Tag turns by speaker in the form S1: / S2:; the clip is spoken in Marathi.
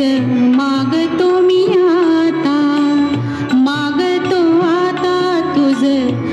S1: मागतो मी आता मागतो आता तुझं